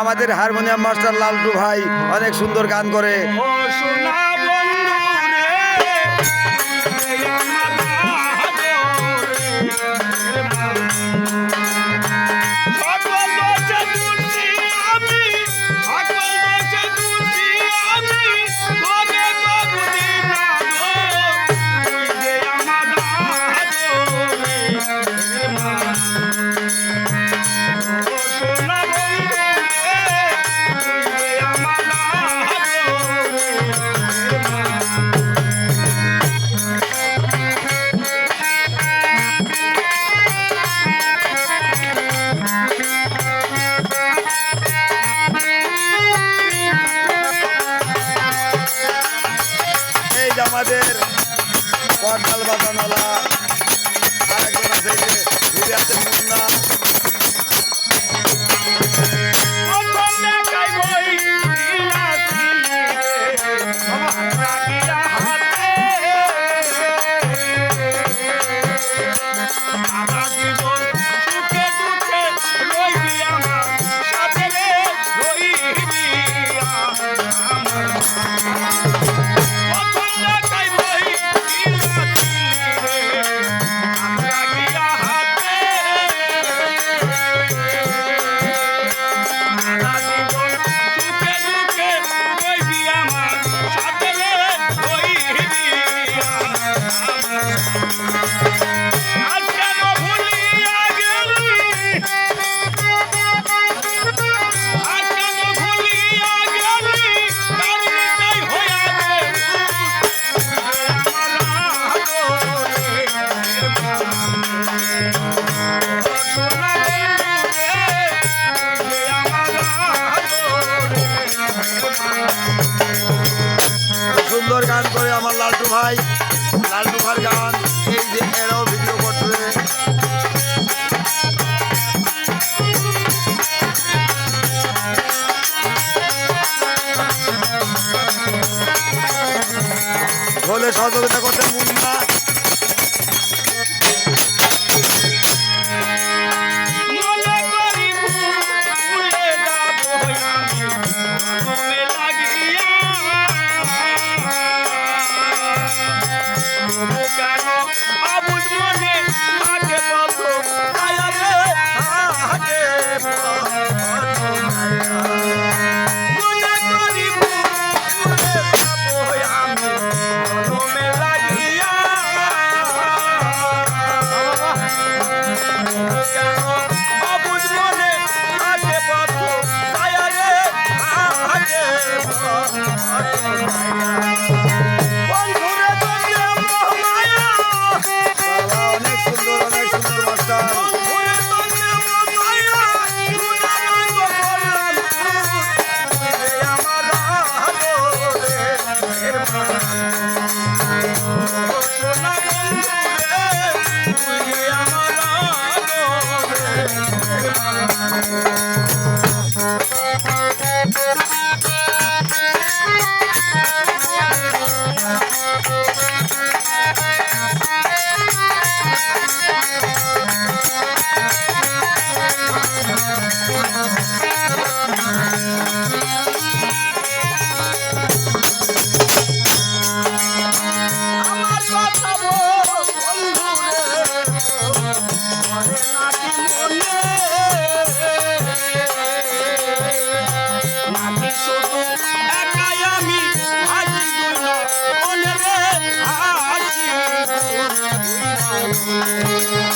আমাদের harmonium master লালটু ভাই অনেক সুন্দর গান করে। আমাদের করতাল বাজানো লাল দুভার গান এই যে এরাও ভিডিও করছে Munna. Música Oh, no. Música